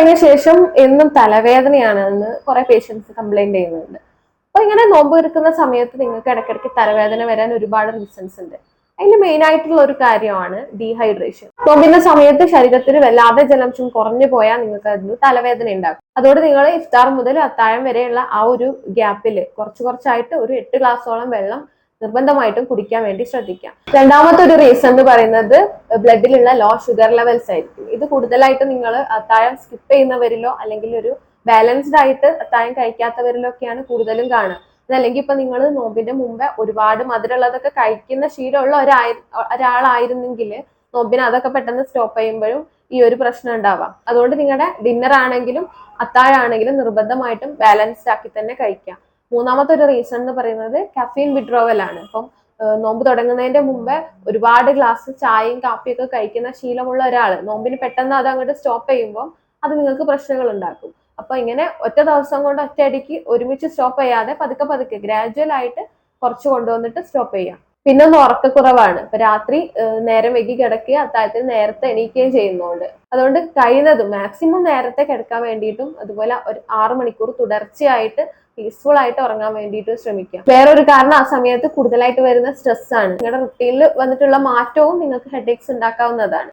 തുടങ്ങിയ ശേഷം എന്നും തലവേദനയാണ് എന്ന് കുറെ പേഷ്യൻസ് കംപ്ലൈന്റ് ചെയ്യുന്നുണ്ട്. അപ്പൊ ഇങ്ങനെ നോമ്പ് എടുക്കുന്ന സമയത്ത് നിങ്ങൾക്ക് ഇടയ്ക്കിടയ്ക്ക് തലവേദന വരാൻ ഒരുപാട് റീസൺസ് ഉണ്ട്. അതിന് മെയിൻ ആയിട്ടുള്ള ഒരു കാര്യമാണ് ഡീഹൈഡ്രേഷൻ നോമ്പിന്റെ സമയത്ത് ശരീരത്തിൽ വല്ലാതെ ജലാംശം കുറഞ്ഞു പോയാൽ നിങ്ങൾക്ക് അതിന് തലവേദന ഉണ്ടാകും. അതുകൊണ്ട് നിങ്ങൾ ഇഫ്താർ മുതൽ അത്താഴം വരെയുള്ള ആ ഒരു ഗ്യാപ്പിൽ കുറച്ച് കുറച്ചായിട്ട് ഒരു എട്ട് ഗ്ലാസോളം വെള്ളം നിർബന്ധമായിട്ടും കുടിക്കാൻ വേണ്ടി ശ്രദ്ധിക്കാം. രണ്ടാമത്തെ ഒരു റീസൺ എന്ന് പറയുന്നത് ബ്ലഡിലുള്ള ലോ ഷുഗർ ലെവൽസ് ആയിരിക്കും. ഇത് കൂടുതലായിട്ട് നിങ്ങൾ അത്താഴം സ്കിപ്പ് ചെയ്യുന്നവരിലോ അല്ലെങ്കിൽ ഒരു ബാലൻസ്ഡ് ആയിട്ട് അത്താഴം കഴിക്കാത്തവരിലോ ഒക്കെയാണ് കൂടുതലും കാണുക. അതല്ലെങ്കിൽ ഇപ്പൊ നിങ്ങൾ നോമ്പിന്റെ മുമ്പേ ഒരുപാട് മധുരമുള്ളതൊക്കെ കഴിക്കുന്ന ശീലമുള്ള ഒരായി ഒരാളായിരുന്നെങ്കിൽ നോമ്പിന് അതൊക്കെ പെട്ടെന്ന് സ്റ്റോപ്പ് ചെയ്യുമ്പോഴും ഈ ഒരു പ്രശ്നം ഉണ്ടാവാം. അതുകൊണ്ട് നിങ്ങളുടെ ഡിന്നർ ആണെങ്കിലും അത്താഴാണെങ്കിലും നിർബന്ധമായിട്ടും ബാലൻസ്ഡ് ആക്കി തന്നെ കഴിക്കാം. മൂന്നാമത്തെ ഒരു റീസൺ എന്ന് പറയുന്നത് കഫീൻ വിഡ്രോവൽ ആണ്. ഇപ്പം നോമ്പ് തുടങ്ങുന്നതിന്റെ മുമ്പേ ഒരുപാട് ഗ്ലാസ് ചായയും കാപ്പിയും ഒക്കെ കഴിക്കുന്ന ശീലമുള്ള ഒരാൾ നോമ്പിന് പെട്ടെന്ന് അത് അങ്ങോട്ട് സ്റ്റോപ്പ് ചെയ്യുമ്പോൾ അത് നിങ്ങൾക്ക് പ്രശ്നങ്ങൾ ഉണ്ടാക്കും. അപ്പൊ ഇങ്ങനെ ഒറ്റ ദിവസം കൊണ്ട് ഒറ്റയടിക്ക് ഒരുമിച്ച് സ്റ്റോപ്പ് ചെയ്യാതെ പതുക്കെ പതുക്കെ ഗ്രാജുവൽ ആയിട്ട് കുറച്ച് കൊണ്ടുവന്നിട്ട് സ്റ്റോപ്പ് ചെയ്യാം. പിന്നെ ഒന്ന് ഉറക്കക്കുറവാണ്. ഇപ്പൊ രാത്രി നേരം വൈകി കിടക്കുക അത്താഴത്തിന് നേരത്തെ എണീക്കുകയും ചെയ്യുന്നതുകൊണ്ട് അതുകൊണ്ട് കഴിയുന്നതും മാക്സിമം നേരത്തെ കിടക്കാൻ വേണ്ടിയിട്ടും അതുപോലെ ഒരു ആറു മണിക്കൂർ തുടർച്ചയായിട്ട് പീസ്ഫുൾ ആയിട്ട് ഉറങ്ങാൻ വേണ്ടിയിട്ട് ശ്രമിക്കുക വേറൊരു കാരണം ആ സമയത്ത് കൂടുതലായിട്ട് വരുന്ന സ്ട്രെസ് ആണ്. നിങ്ങളുടെ റുട്ടീനിൽ വന്നിട്ടുള്ള മാറ്റവും നിങ്ങൾക്ക് ഹെഡേക്സ് ഉണ്ടാക്കാവുന്നതാണ്